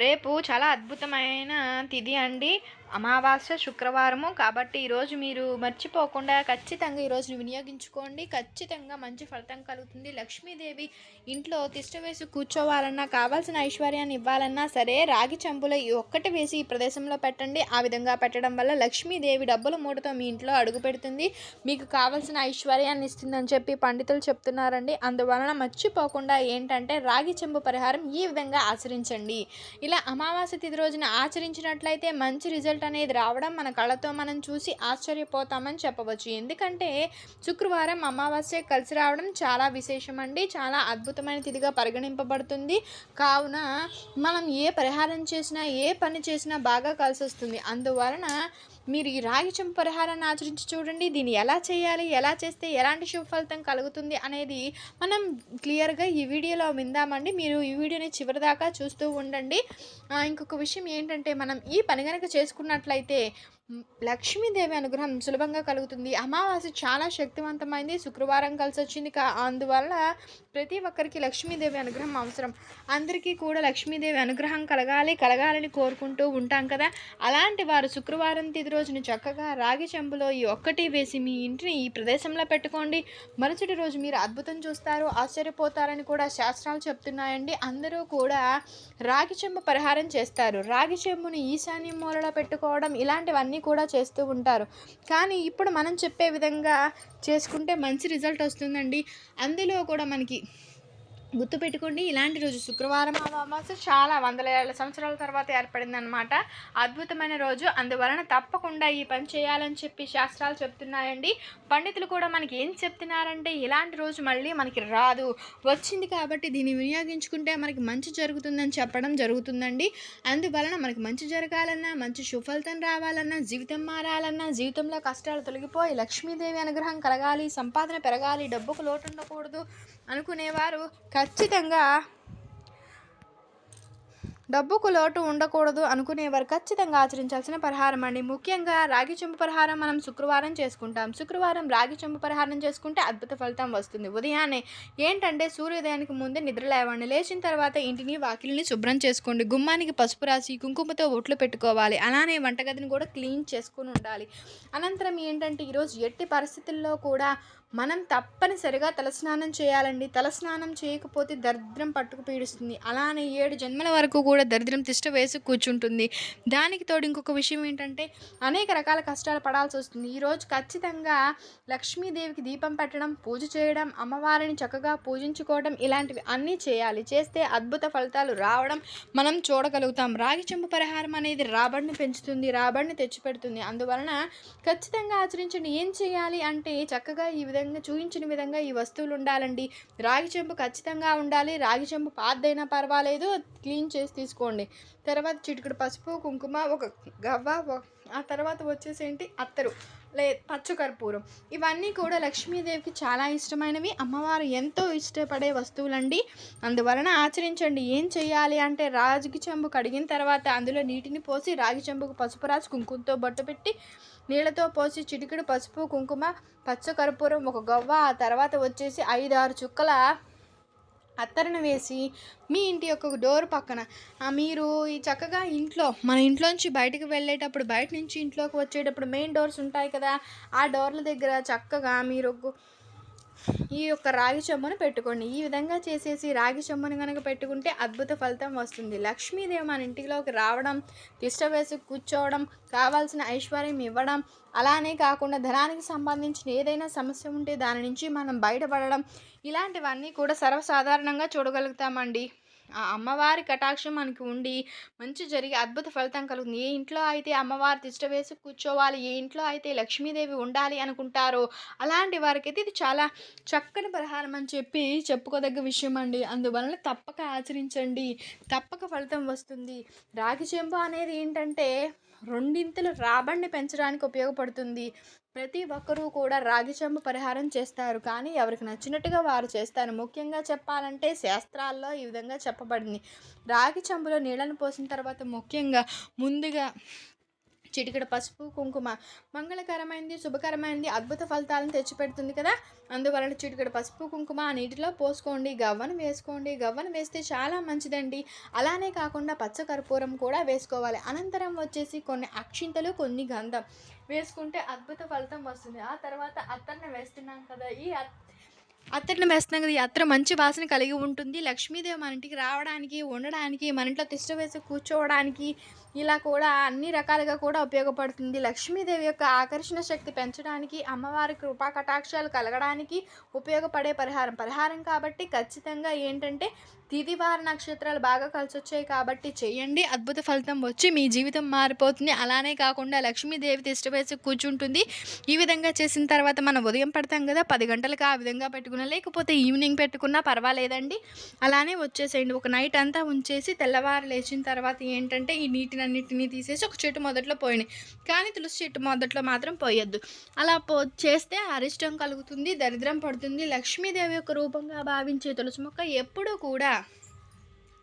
రేపు చాలా అద్భుతమైన తిథి అండి. అమావాస్య శుక్రవారము కాబట్టి ఈరోజు మీరు మర్చిపోకుండా ఖచ్చితంగా ఈరోజు వినియోగించుకోండి. ఖచ్చితంగా మంచి ఫలితం కలుగుతుంది. లక్ష్మీదేవి ఇంట్లో తిష్ట వేసి కూర్చోవాలన్నా కావాల్సిన ఐశ్వర్యాన్ని ఇవ్వాలన్నా సరే రాగి చెంబులో ఈ ఒక్కటి వేసి ఈ ప్రదేశంలో పెట్టండి. ఆ విధంగా పెట్టడం వల్ల లక్ష్మీదేవి డబ్బుల మూటతో మీ ఇంట్లో అడుగు పెడుతుంది. మీకు కావాల్సిన ఐశ్వర్యాన్ని ఇస్తుందని చెప్పి పండితులు చెప్తున్నారండి. అందువలన మర్చిపోకుండా ఏంటంటే రాగి చెంబు పరిహారం ఈ విధంగా ఆచరించండి. ఇలా అమావాస్య తిథి రోజున ఆచరించినట్లయితే మంచి రిజల్ట్ అనేది రావడం మన కళ్ళతో మనం చూసి ఆశ్చర్యపోతామని చెప్పవచ్చు. ఎందుకంటే శుక్రవారం అమావాస్య కలిసి రావడం చాలా విశేషం అండి చాలా అద్భుతమైన తిథిగా పరిగణింపబడుతుంది. కావున మనం ఏ పరిహారం చేసినా ఏ పని చేసినా బాగా కలిసి వస్తుంది అందువలన మీరు ఈ రాగి చెంపు పరిహారాన్ని ఆచరించి చూడండి. దీన్ని ఎలా చేయాలి ఎలా చేస్తే ఎలాంటి శుభ ఫలితం కలుగుతుంది అనేది మనం క్లియర్గా ఈ వీడియోలో విందామండి. మీరు ఈ వీడియోని చివరిదాకా చూస్తూ ఉండండి. ఇంకొక విషయం ఏంటంటే మనం ఈ పని కనుక చేసుకున్నట్లయితే లక్ష్మీదేవి అనుగ్రహం సులభంగా కలుగుతుంది. అమావాస్య చాలా శక్తివంతమైంది. శుక్రవారం కలిసి వచ్చింది కా అందువల్ల ప్రతి ఒక్కరికి లక్ష్మీదేవి అనుగ్రహం అవసరం. అందరికీ కూడా లక్ష్మీదేవి అనుగ్రహం కలగాలి కలగాలని కోరుకుంటూ ఉంటాం కదా. అలాంటి వారు శుక్రవారం తిది రోజున చక్కగా రాగి చెంబులో ఈ ఒక్కటి వేసి మీ ఇంటిని ఈ ప్రదేశంలో పెట్టుకోండి. మరుసటి రోజు మీరు అద్భుతం చూస్తారు ఆశ్చర్యపోతారని కూడా శాస్త్రాలు చెప్తున్నాయండి. అందరూ కూడా రాగి చెంబు పరిహారం చేస్తారు. రాగి చెంబుని ఈశాన్య మూలలో పెట్టుకోవడం ఇలాంటివన్నీ కూడా చేస్తూ ఉంటారు. కానీ ఇప్పుడు మనం చెప్పే విధంగా చేసుకుంటే మంచి రిజల్ట్ వస్తుందండి. అందులో కూడా మనకి గుర్తుపెట్టుకోండి ఇలాంటి రోజు శుక్రవారం అమావాస్య చాలా వందల ఏళ్ళ సంవత్సరాల తర్వాత ఏర్పడిందనమాట అద్భుతమైన రోజు. అందువలన తప్పకుండా ఈ పని చేయాలని చెప్పి శాస్త్రాలు చెప్తున్నాయండి. పండితులు కూడా మనకి ఏం చెప్తున్నారంటే ఇలాంటి రోజు మళ్ళీ మనకి రాదు. వచ్చింది కాబట్టి దీన్ని వినియోగించుకుంటే మనకి మంచి జరుగుతుందని చెప్పడం జరుగుతుందండి. అందువలన మనకి మంచి జరగాలన్నా మంచి సుఫలితం రావాలన్నా జీవితం మారాలన్నా జీవితంలో కష్టాలు తొలగిపోయి లక్ష్మీదేవి అనుగ్రహం కలగాలి సంపాదన పెరగాలి డబ్బుకు లోటు ఉండకూడదు అనుకునేవారు. ఖచ్చితంగా డబ్బుకు లోటు ఉండకూడదు అనుకునేవారు ఖచ్చితంగా ఆచరించాల్సిన పరిహారం అండి. ముఖ్యంగా రాగి చెంపు పరిహారం మనం శుక్రవారం చేసుకుంటాం. శుక్రవారం రాగి చెంపు పరిహారం చేసుకుంటే అద్భుత ఫలితం వస్తుంది. ఉదయాన్నే ఏంటంటే సూర్యోదయానికి ముందే నిద్ర లేవండి. లేచిన తర్వాత ఇంటిని వాకిలిని శుభ్రం చేసుకోండి. గుమ్మానికి పసుపు రాసి కుంకుమతో ఒట్లు పెట్టుకోవాలి. అలానే వంటగదిని కూడా క్లీన్ చేసుకుని ఉండాలి. అనంతరం ఏంటంటే ఈరోజు ఎట్టి పరిస్థితుల్లో కూడా మనం తప్పనిసరిగా తలస్నానం చేయాలండి. తలస్నానం చేయకపోతే దరిద్రం పట్టుకు పీడిస్తుంది. అలానే ఏడు జన్మల వరకు కూడా దరిద్రం తిష్ట వేసి కూర్చుంటుంది. దానికి తోడు ఇంకొక విషయం ఏంటంటే అనేక రకాల కష్టాలు పడాల్సి వస్తుంది. ఈరోజు ఖచ్చితంగా లక్ష్మీదేవికి దీపం పెట్టడం పూజ చేయడం అమ్మవారిని చక్కగా పూజించుకోవడం ఇలాంటివి అన్నీ చేయాలి. చేస్తే అద్భుత ఫలితాలు రావడం మనం చూడగలుగుతాం. రాగి చెంపు పరిహారం అనేది రాబడిని పెంచుతుంది రాబడిని తెచ్చిపెడుతుంది. అందువలన ఖచ్చితంగా ఆచరించండి. ఏం చేయాలి అంటే చక్కగా ఈ విధంగా చూపించిన విధంగా ఈ వస్తువులు ఉండాలండి. రాగి చెంపు ఖచ్చితంగా ఉండాలి. రాగి చెంపు పాతదైనా పర్వాలేదు. క్లీన్ చేసి తీసుకోండి. తర్వాత చిటికెడు పసుపు కుంకుమ ఒక గవ్వ ఒక- ఆ తర్వాత వచ్చేసి ఏంటి? అత్తరు. లే పచ్చకర్పూరం ఇవన్నీ కూడా లక్ష్మీదేవికి చాలా ఇష్టమైనవి. అమ్మవారు ఎంతో ఇష్టపడే వస్తువులండి. అందువలన ఆచరించండి. ఏం చేయాలి అంటే రాగి చెంబు కడిగిన తర్వాత అందులో నీటిని పోసి రాగి చెంబుకు పసుపు రాసి కుంకుమతో బొట్టు పెట్టి నీళ్ళతో పోసి చిటికెడు పసుపు కుంకుమ పచ్చకర్పూరం ఒక గవ్వ ఆ తర్వాత వచ్చేసి ఐదు ఆరు చుక్కల అత్తరణ వేసి మీ ఇంటి యొక్క డోర్ పక్కన మీరు ఈ చక్కగా ఇంట్లో మన ఇంట్లోంచి బయటకు వెళ్ళేటప్పుడు బయట నుంచి ఇంట్లోకి వచ్చేటప్పుడు మెయిన్ డోర్స్ ఉంటాయి కదా ఆ డోర్ల దగ్గర చక్కగా మీరు ఈ యొక్క రాగి చెంబును పెట్టుకోండి. ఈ విధంగా చేసేసి రాగి చెంబును కనుక పెట్టుకుంటే అద్భుత ఫలితం వస్తుంది. లక్ష్మీదేవి మన ఇంటిలోకి రావడం తిష్ట వేసి కూర్చోవడం కావాల్సిన ఐశ్వర్యం ఇవ్వడం అలానే కాకుండా ధనానికి సంబంధించిన ఏదైనా సమస్య ఉంటే దాని నుంచి మనం బయటపడడం ఇలాంటివన్నీ కూడా సర్వసాధారణంగా చూడగలుగుతామండి. ఆ అమ్మవారి కటాక్షం మనకి ఉండి మంచి జరిగి అద్భుత ఫలితం కలుగుతుంది. ఏ ఇంట్లో అయితే అమ్మవారి తిష్ట వేసి కూర్చోవాలి ఏ ఇంట్లో అయితే లక్ష్మీదేవి ఉండాలి అనుకుంటారో అలాంటి వారికైతే ఇది చాలా చక్కని పరిహారం అని చెప్పి చెప్పుకోదగ్గ విషయం అండి. అందువలన తప్పక ఆచరించండి. తప్పక ఫలితం వస్తుంది. రాగి చెంబు అనేది ఏంటంటే రెండింతలు రాబడిని పెంచడానికి ఉపయోగపడుతుంది. ప్రతి ఒక్కరూ కూడా రాగి చెంబు పరిహారం చేస్తారు. కానీ ఎవరికి నచ్చినట్టుగా వారు చేస్తారు. ముఖ్యంగా చెప్పాలంటే శాస్త్రాల్లో ఈ విధంగా చెప్పబడింది. రాగి చెంబులో నీళ్ళను పోసిన తర్వాత ముఖ్యంగా ముందుగా చిటికెడు పసుపు కుంకుమ. మంగళకరమైనది శుభకరమైనది అద్భుత ఫలితాలను తెచ్చిపెడుతుంది కదా? అందువలన చిటికెడు పసుపు కుంకుమ నీటిలో పోసుకోండి గవ్వను వేసుకోండి. గవ్వను వేస్తే చాలా మంచిదండి. అలానే కాకుండా పచ్చ కర్పూరం కూడా వేసుకోవాలి. అనంతరం వచ్చేసి కొన్ని అక్షింతలు కొన్ని గంధం. వేసుకుంటే అద్భుత ఫలితం వస్తుంది. ఆ తర్వాత అత్తర్ని వేస్తున్నాం కదా ఈ అత్ అత్తడిని వేస్తున్నాం కదా ఈ అత్తరు మంచి వాసన కలిగి ఉంటుంది. లక్ష్మీదేవి మన ఇంటికి రావడానికి ఉండడానికి మన ఇంట్లో తిష్ట వేసి కూర్చోవడానికి ఇలా కూడా అన్ని రకాలుగా కూడా ఉపయోగపడుతుంది. లక్ష్మీదేవి యొక్క ఆకర్షణ శక్తి పెంచడానికి అమ్మవారి కృపా కటాక్షాలు కలగడానికి ఉపయోగపడే పరిహారం. పరిహారం కాబట్టి ఖచ్చితంగా ఏంటంటే తిదివార నక్షత్రాలు బాగా కలిసి వచ్చాయి కాబట్టి చేయండి. అద్భుత ఫలితం వచ్చి మీ జీవితం మారిపోతుంది. అలానే కాకుండా లక్ష్మీదేవి తిష్ట వేసి కూర్చుంటుంది. ఈ విధంగా చేసిన తర్వాత మనం ఉదయం పెడతాం కదా పది గంటలకు ఆ విధంగా పెట్టుకున్నా లేకపోతే ఈవినింగ్ పెట్టుకున్నా పర్వాలేదండి. అలానే వచ్చేసేయండి. ఒక నైట్ అంతా ఉంచేసి తెల్లవారు లేచిన తర్వాత ఏంటంటే ఈ నీటిని అన్నింటినీ తీసేసి ఒక చెట్టు మొదట్లో పోయినాయి. కానీ తులసి చెట్టు మొదట్లో మాత్రం పోయొద్దు. అలా పో చేస్తే అరిష్టం కలుగుతుంది దరిద్రం పడుతుంది. లక్ష్మీదేవి యొక్క రూపంగా భావించే తులసి మొక్క ఎప్పుడూ కూడా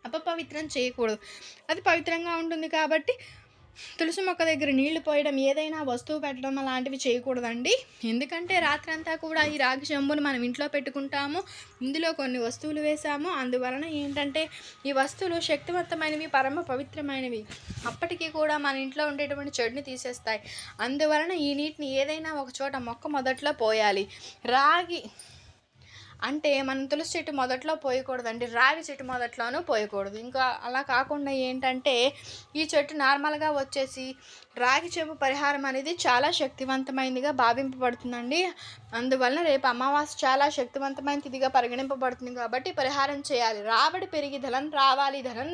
అపపవిత్రం చేయకూడదు. అది పవిత్రంగా ఉంటుంది కాబట్టి తులసి మొక్క దగ్గర నీళ్ళు పోయడం ఏదైనా వస్తువు పెట్టడం అలాంటివి చేయకూడదండి. ఎందుకంటే రాత్రంతా కూడా ఈ రాగి జంబును మనం ఇంట్లో పెట్టుకుంటాము. ఇందులో కొన్ని వస్తువులు వేసాము అందువలన ఏంటంటే ఈ వస్తువులు శక్తివంతమైనవి పరమ పవిత్రమైనవి అప్పటికి కూడా మన ఇంట్లో ఉండేటువంటి చెడుని తీసేస్తాయి. అందువలన ఈ నీటిని ఏదైనా ఒక చోట మొక్క మొదట్లో పోయాలి. రాగి అంటే మనం తులసి చెట్టు మొదట్లో పోయకూడదండి రావి చెట్టు మొదట్లోనూ పోయకూడదు. ఇంకా అలా కాకుండా ఏంటంటే ఈ చెట్టు నార్మల్గా వచ్చేసి రాగి చెప్పు పరిహారం అనేది చాలా శక్తివంతమైనదిగా భావింపబడుతుందండి. అందువలన రేపు అమావాస్య చాలా శక్తివంతమైన తిథిగా పరిగణింపబడుతుంది కాబట్టి పరిహారం చేయాలి. రాబడి పెరిగి ధనం రావాలి ధనం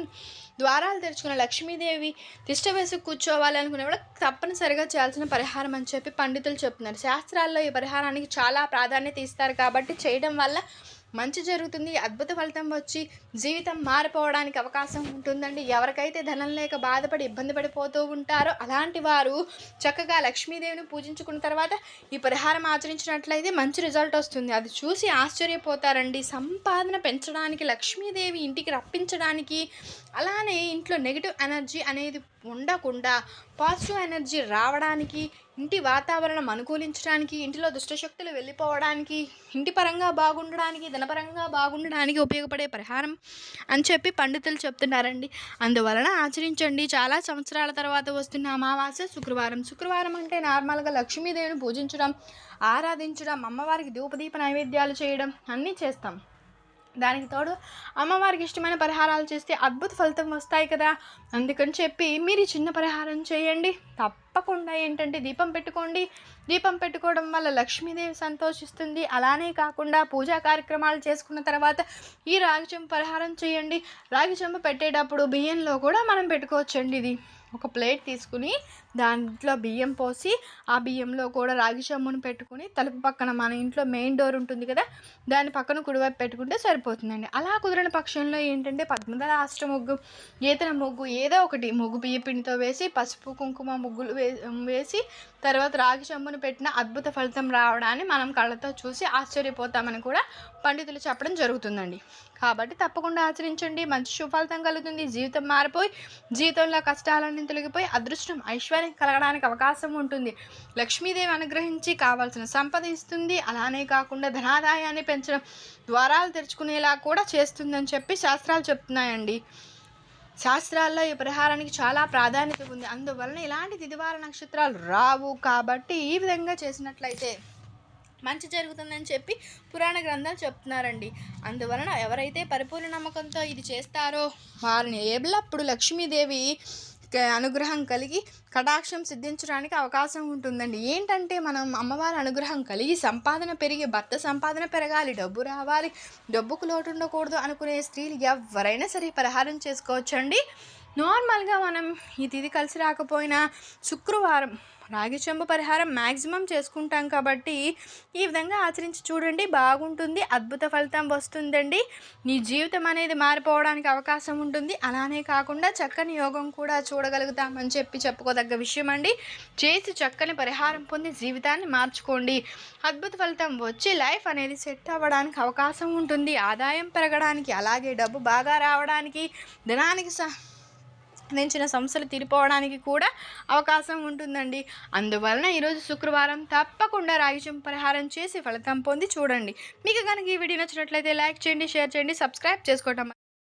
ద్వారాలు తెరుచుకున్న లక్ష్మీదేవి తిష్ట వేసి కూర్చోవాలనుకునే కూడా తప్పనిసరిగా చేయాల్సిన పరిహారం అని చెప్పి పండితులు చెప్తున్నారు. శాస్త్రాల్లో ఈ పరిహారానికి చాలా ప్రాధాన్యత ఇస్తారు కాబట్టి చేయడం వల్ల మంచి జరుగుతుంది అద్భుత ఫలితం వచ్చి జీవితం మారిపోవడానికి అవకాశం ఉంటుందండి. ఎవరికైతే ధనం లేక బాధపడి ఇబ్బంది పడిపోతూ ఉంటారో అలాంటి వారు చక్కగా లక్ష్మీదేవిని పూజించుకున్న తర్వాత ఈ పరిహారం ఆచరించినట్లయితే మంచి రిజల్ట్ వస్తుంది. అది చూసి ఆశ్చర్యపోతారండి. సంపాదన పెంచడానికి లక్ష్మీదేవి ఇంటికి రప్పించడానికి అలానే ఇంట్లో నెగిటివ్ ఎనర్జీ అనేది ఉండకుండా పాజిటివ్ ఎనర్జీ రావడానికి ఇంటి వాతావరణం అనుకూలించడానికి ఇంటిలో దుష్టశక్తులు వెళ్ళిపోవడానికి ఇంటి పరంగా బాగుండడానికి ధనపరంగా బాగుండడానికి ఉపయోగపడే పరిహారం అని చెప్పి పండితులు చెప్తున్నారండి. అందువలన ఆచరించండి. చాలా సంవత్సరాల తర్వాత వస్తున్న అమావాస్య శుక్రవారం. శుక్రవారం అంటే నార్మల్గా లక్ష్మీదేవిని పూజించడం ఆరాధించడం అమ్మవారికి ధూపదీప నైవేద్యాలు చేయడం అన్నీ చేస్తాం. దానికి తోడు అమ్మవారికి ఇష్టమైన పరిహారాలు చేస్తే అద్భుత ఫలితం వస్తాయి కదా. అందుకని చెప్పి మీరు ఈ చిన్న పరిహారం చేయండి. తప్పకుండా ఏంటంటే దీపం పెట్టుకోండి. దీపం పెట్టుకోవడం వల్ల లక్ష్మీదేవి సంతోషిస్తుంది. అలానే కాకుండా పూజా కార్యక్రమాలు చేసుకున్న తర్వాత ఈ రాగి చెంపు పరిహారం చేయండి. రాగి చెంబు పెట్టేటప్పుడు బియ్యంలో కూడా మనం పెట్టుకోవచ్చండి ఇది. ఒక ప్లేట్ తీసుకుని దాంట్లో బియ్యం పోసి ఆ బియ్యంలో కూడా రాగి చెమ్మును పెట్టుకుని తలుపు పక్కన మన ఇంట్లో మెయిన్ డోర్ ఉంటుంది కదా దాని పక్కన కుడివైపు పెట్టుకుంటే సరిపోతుందండి. అలా కుదిరిన పక్షంలో ఏంటంటే పద్మదళ అష్ట ముగ్గు ఈతన ముగ్గు ఏదో ఒకటి ముగ్గు బియ్య పిండితో వేసి పసుపు కుంకుమ ముగ్గులు వే వేసి తర్వాత రాగి చెమ్మును పెట్టిన అద్భుత ఫలితం రావడాన్ని మనం కళ్ళతో చూసి ఆశ్చర్యపోతామని కూడా పండితులు చెప్పడం జరుగుతుందండి. కాబట్టి తప్పకుండా ఆచరించండి. మంచి సుఫలితం కలుగుతుంది. జీవితం మారిపోయి జీవితంలో కష్టాలన్నీ తొలగిపోయి అదృష్టం ఐశ్వర్యం కలగడానికి అవకాశం ఉంటుంది. లక్ష్మీదేవి అనుగ్రహించి కావాల్సిన సంపద ఇస్తుంది. అలానే కాకుండా ధనాదాయాన్ని పెంచడం ద్వారాలు తెరుచుకునేలా కూడా చేస్తుందని చెప్పి శాస్త్రాలు చెప్తున్నాయండి. శాస్త్రాల్లో ఈ పరిహారానికి చాలా ప్రాధాన్యత ఉంది. అందువలన ఇలాంటి తిదివార నక్షత్రాలు రావు కాబట్టి ఈ విధంగా చేసినట్లయితే మంచి జరుగుతుందని చెప్పి పురాణ గ్రంథాలు చెప్తున్నారండి. అందువలన ఎవరైతే పరిపూర్ణ నమ్మకంతో ఇది చేస్తారో వారిని ఎల్లప్పుడు లక్ష్మీదేవి అనుగ్రహం కలిగి కటాక్షం సిద్ధించడానికి అవకాశం ఉంటుందండి. ఏంటంటే మనం అమ్మవారి అనుగ్రహం కలిగి సంపాదన పెరిగి భర్త సంపాదన పెరగాలి డబ్బు రావాలి డబ్బుకు లోటు ఉండకూడదు అనుకునే స్త్రీలు ఎవరైనా సరే పరిహారం చేసుకోవచ్చండి. నార్మల్గా మనం ఈ తిది కలిసి రాకపోయినా శుక్రవారం రాగి చెంబు పరిహారం మ్యాక్సిమం చేసుకుంటాం కాబట్టి ఈ విధంగా ఆచరించి చూడండి బాగుంటుంది అద్భుత ఫలితం వస్తుందండి. నీ జీవితం అనేది మారిపోవడానికి అవకాశం ఉంటుంది. అలానే కాకుండా చక్కని యోగం కూడా చూడగలుగుతామని చెప్పి చెప్పుకోదగ్గ విషయం అండి చేసి చక్కని పరిహారం పొంది జీవితాన్ని మార్చుకోండి. అద్భుత ఫలితం వచ్చి లైఫ్ అనేది సెట్ అవ్వడానికి అవకాశం ఉంటుంది. ఆదాయం పెరగడానికి అలాగే డబ్బు బాగా రావడానికి ధనానికి సహా సంబంధించిన సమస్యలు తీరిపోవడానికి కూడా అవకాశం ఉంటుందండి. అందువలన ఈరోజు శుక్రవారం తప్పకుండా రాగిజం పరిహారం చేసి ఫలితం పొంది చూడండి. మీకు కనుక ఈ వీడియో నచ్చినట్లయితే లైక్ చేయండి షేర్ చేయండి సబ్స్క్రైబ్ చేసుకోవటం